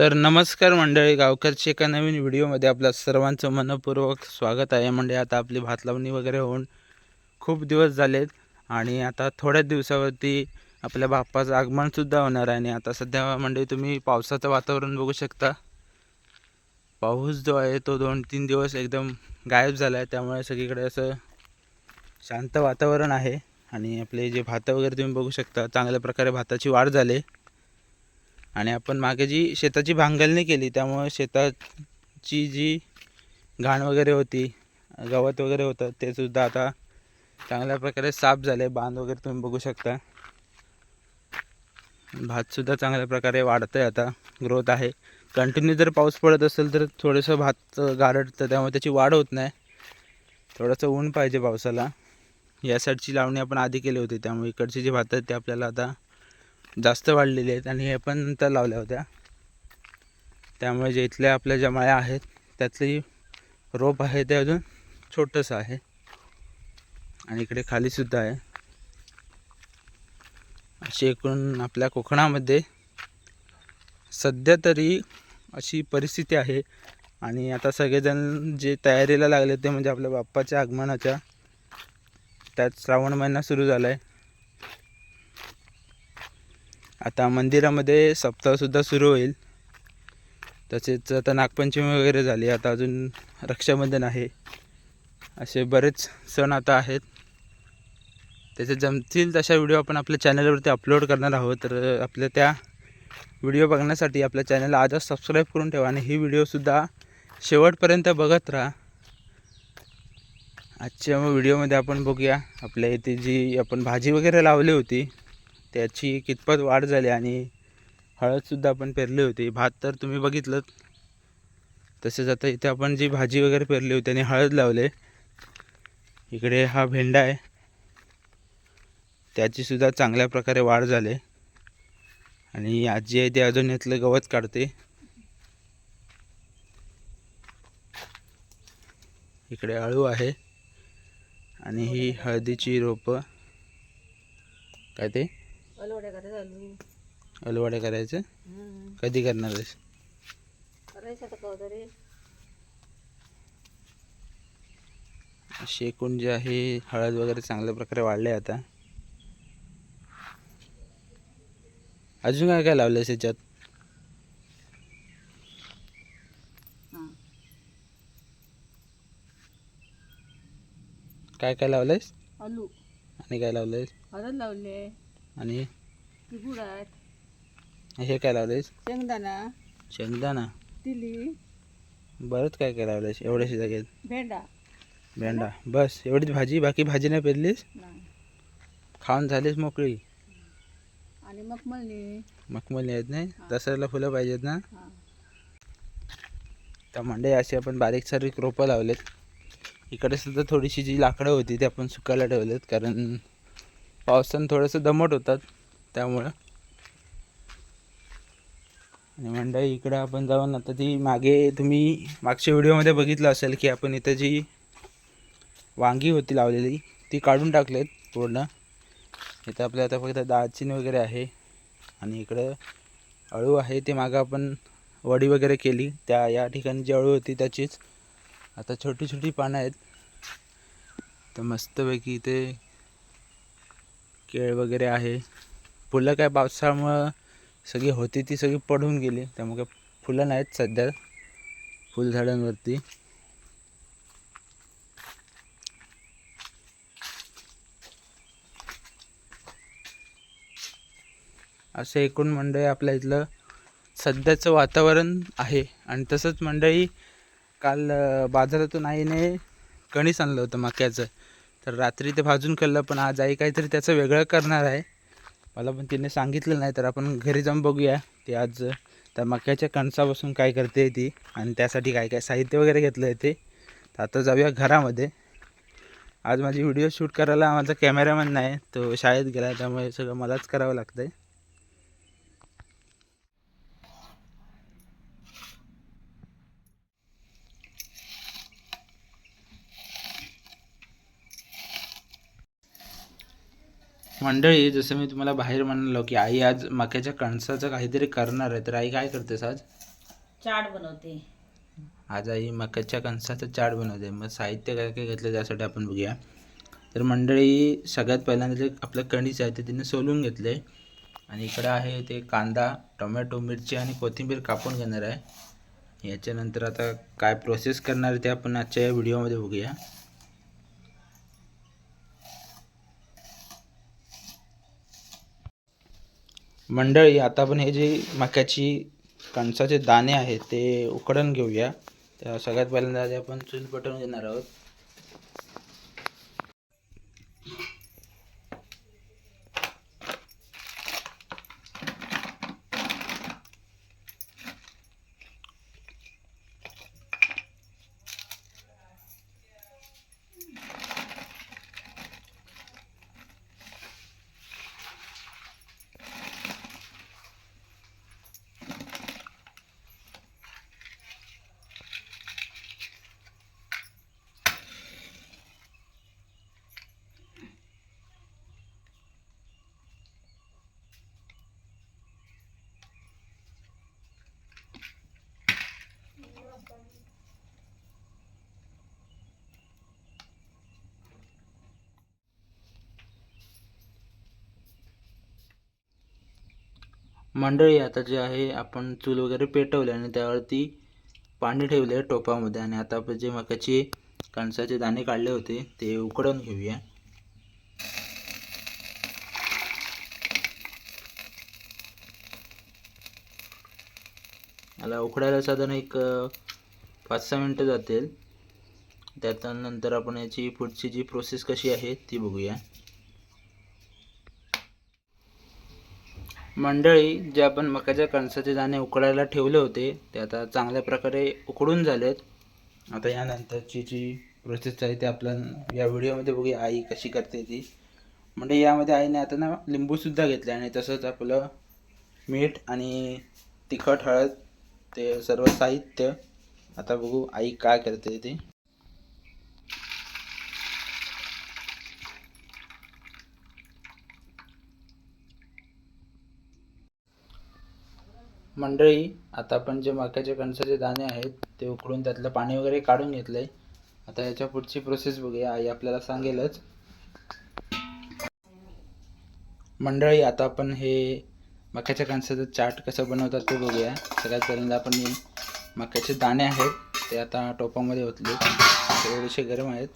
तर नमस्कार मंडळी गावकरची एका नवीन व्हिडिओमध्ये आपल्या सर्वांचं मनपूर्वक स्वागत आहे. म्हणजे आता आपली भात लावणी वगैरे होऊन खूप दिवस झालेत आणि आता थोड्याच दिवसावरती आपल्या बाप्पाचं आगमनसुद्धा होणार आहे. आणि आता सध्या म्हणजे तुम्ही पावसाचं वातावरण बघू शकता. पाऊस जो आहे तो दोन तीन दिवस एकदम गायब झाला आहे त्यामुळे सगळीकडे असं शांत वातावरण आहे. आणि आपले जे भातं वगैरे तुम्ही बघू शकता चांगल्या प्रकारे भाताची वाढ झाली. आणि आपण मागे जी शेताची भांगलणी केली त्यामुळे शेताची जी घाण वगैरे होती गवत वगैरे होतं ते सुद्धा आता चांगल्या प्रकारे साफ झाले बांध वगैरे तुम्ही बघू शकता. भातसुद्धा चांगल्या प्रकारे वाढतं आहे आता ग्रोथ आहे. कंटिन्यू जर पाऊस पडत असेल तर थोडंसं भात गारडतं त्यामुळे त्याची वाढ होत नाही. थोडंसं ऊन पाहिजे पावसाला. या साईडची लावणी आपण आधी केली होती त्यामुळे इकडची जी भात आहेत ते आपल्याला आता जास्त वाढलेली आहेत आणि हे पण नंतर लावल्या होत्या. त्यामुळे जे इथल्या आपल्या ज्या माळ्या आहेत त्यातली रोप आहे ते अजून छोटंसं आहे. आणि इकडे खालीसुद्धा आहे. अशी एकूण आपल्या कोकणामध्ये सध्या तरी अशी परिस्थिती आहे. आणि आता सगळेजण जे तयारीला लागले ते म्हणजे आपल्या बाप्पाच्या आगमनाच्या त्यात श्रावण महिना सुरू झाला आहे आता मंदिरामध्ये सप्ताहसुद्धा सुरू होईल. तसेच आता नागपंचमी वगैरे झाली आता अजून रक्षाबंधन आहे. असे बरेच सण आता आहेत. त्याचे जमतील तशा व्हिडिओ आपण आपल्या चॅनलवरती अपलोड करणार आहोत. तर आपल्या त्या व्हिडिओ बघण्यासाठी आपल्या चॅनलला आजच सबस्क्राईब करून ठेवा आणि ही व्हिडिओसुद्धा शेवटपर्यंत बघत राहा. आजच्या व्हिडिओमध्ये आपण बघूया आपल्या इथे जी आपण भाजी वगैरे लावली होती त्याची कितपत वाढ झाली आणि हळदसुद्धा आपण पेरली होती. भात तर तुम्ही बघितलं तसेच आता इथे आपण जी भाजी वगैरे पेरली होती आणि हळद लावले. इकडे हा भेंडा आहे. त्याचीसुद्धा चांगल्या प्रकारे वाढ झाली. आणि आजी आहे ते अजून यातलं गवत काढते. इकडे अळू आहे. आणि ही हळदीची रोपं. काय ते? अलवड्या करायचं आलू करायचं? कधी करणार आहेस? करायचं आता कवा तरी. शेकून जे आहे हळद वगैरे चांगल्या प्रकारे वाढले आता. अजून काय काय लावलंयस याच्यात? काय काय लावलंयस? आलू. आणि काय लावलंयस? हळद लावले आणि हे? काय लावलंयस? शेंगदाणा शेंगदाणा. तिली बरंच काय काय लावलंयस? एवढ्याशी जागेत भेंडा. भेंडा. बस एवढीच भाजी? बाकी भाजी नाही पेरलीस? नाही. खाऊन झालीस मोकळी? आणि मखमलनी. मखमली आहेत नाही? दसऱ्याला फुलं पाहिजेत ना? हां. त्या मंडई अशी आपण बारीक सारीक रोपं लावलेत. इकडे सुद्धा थोडीशी जी लाकडं होती ती आपण सुकायला ठेवलेत कारण पावसानं थोडंसं दमट होतात त्यामुळं. आणि मंडई इकडं आपण जाऊन आता ती मागे तुम्ही मागच्या व्हिडिओमध्ये बघितलं असेल की आपण इथं जी वांगी होती लावलेली ती काढून टाकलेत पूर्ण. इथं आपल्या आता फक्त दालचिनी वगैरे आहे आणि इकडं अळू आहे ते मागं आपण वडी वगैरे केली. त्या या ठिकाणी जी अळू होती त्याचीच. आता छोटी छोटी पानं आहेत. तर मस्तपैकी इथे केळ वगैरे आहे. फुलं काय पावसामुळं सगळी होती ती सगळी पडून गेली. त्यामुळे काय फुलं नाहीत सध्या फुलझाडांवरती. असं एकूण मंडळी आपल्या इथलं सध्याचं वातावरण आहे. आणि तसंच मंडळी काल बाजारातून आईने कणीस आणलं होतं मक्याचं. तर रात्री ते भाजून खाल्लं पण आज आई काहीतरी त्याचं वेगळं करणार आहे. मला पण तिने सांगितलं नाही तर आपण घरी जाऊन बघूया. ती आज त्या मक्याच्या कणसापासून काय करते ती आणि त्यासाठी काय काय साहित्य वगैरे घेतलं आहे ते. तर आता जाऊया घरामध्ये. आज माझी व्हिडिओ शूट करायला माझा कॅमेरामॅन नाही तो शाळेत गेला त्यामुळे सगळं मलाच करावं लागतं आहे मंडळी जसं मी तुम्हाला बाहेर म्हणालो की आई आज मक्याच्या कणसाचं काहीतरी करणार आहे तर आई काय करतेस आज? चाट बनवते. आज आई मकाच्या कणसाचं चाट बनवते. मग साहित्य काय काय घेतलं त्यासाठी आपण बघूया. तर मंडळी सगळ्यात पहिल्यांदा जे आपलं कणीस आहे ते तिने सोलून घेतले. आणि इकडं आहे ते कांदा टोमॅटो मिरची आणि कोथिंबीर कापून घेणार आहे. याच्यानंतर आता काय प्रोसेस करणार आहे ते आपण आजच्या या व्हिडिओमध्ये बघूया. मंडळी आता आपण हे जे मक्याची कणसाचे दाणे आहेत ते उकडून घेऊया. तर सगळ्यात पहिल्यांदा आधी आपण चूल पेटवून घेणार आहोत मंडळी आता जे आहे आपण चूल वगैरे पेटवले आणि त्यावरती पाणी ठेवले टोपामध्ये आणि आता आपण जे मकाचे कणसाचे दाणे काढले होते ते उकडून घेऊया. याला उकडायला साधारण एक पाच सहा मिनटं जातील. त्याच्यानंतर आपण याची पुढची जी प्रोसेस कशी आहे ती बघूया. मंडळी जे आपण मकाच्या कणसाचे दाणे उकडायला ठेवले होते ते आता चांगल्या प्रकारे उकडून झालेत. आता यानंतरची जी प्रोसेस आहे ते आपण या व्हिडिओमध्ये बघूया आई कशी करते ती. म्हणजे यामध्ये आईने आता ना लिंबूसुद्धा घेतले आणि तसंच आपलं मीठ आणि तिखट हळद ते सर्व साहित्य. आता बघू आई काय करते ते. मंडळी आता आपण जे मक्याचे कणसाचे दाणे आहेत ते उकडून त्यातलं पाणी वगैरे काढून घेतलंय. आता याच्या पुढची प्रोसेस बघूया. आई आपल्याला सांगेलच. मंडळी आता आपण हे मक्याच्या कणसाचं चाट कसं बनवतात ते बघूया. सगळ्यात पहिल्यांदा आपण हे मक्याचे दाणे आहेत ते आता टोपामध्ये होतले थोडेसे गरम आहेत.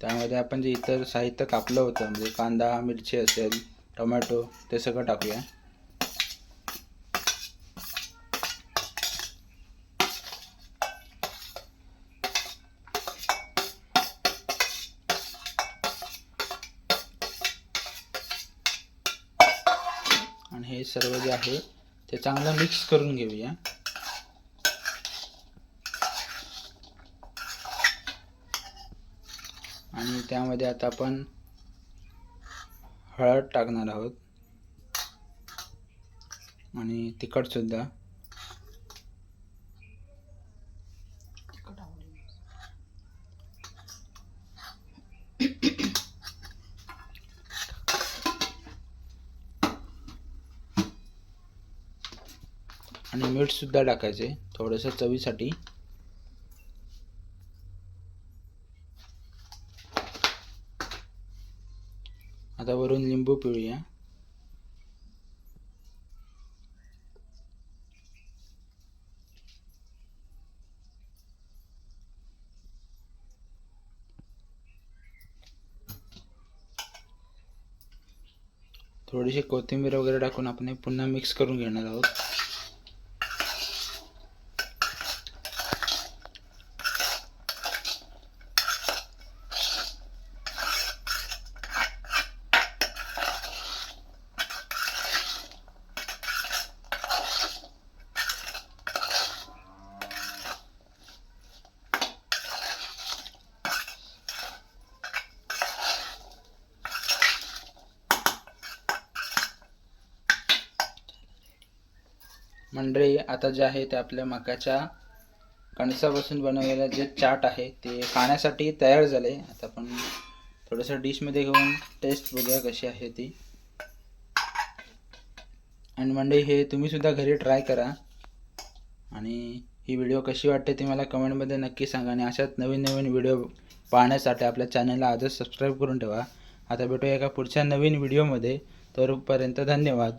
त्यामध्ये आपण जे इतर साहित्य कापलं होतं म्हणजे कांदा मिरची असेल टोमॅटो ते सगळं टाकूया. आणि हे सर्व जे आहे ते चांगलं मिक्स करून घेऊया. आणि त्यामध्ये आता आपण हळद टाकणार आहोत. आणि तिखट सुद्धा. आणि मीठ सुद्धा टाकायचे थोडंसं चवीसाठी. आता वरून लिंबू पिळूया. थोडीशी कोथिंबीर वगैरे टाकून आपण पुन्हा मिक्स करून घेणार आहोत. मंडळी आता जे आहे ते आपल्या मकाच्या कणसापासून बनवलेलं जे चाट आहे ते खाण्यासाठी तयार झाले. आता आपण थोडंसं डिशमध्ये घेऊन टेस्ट बघूया कशी आहे ती. आणि मंडळी हे तुम्ही सुद्धा घरी ट्राय करा. आणि ही व्हिडिओ कशी वाटते ती मला कमेंटमध्ये नक्की सांगा. आणि अशाच नवीन नवीन व्हिडिओ पाहण्यासाठी आपल्या चॅनलला आजच सबस्क्राईब करून ठेवा. आता भेटूया एका पुढच्या नवीन व्हिडिओमध्ये तोपर्यंत धन्यवाद.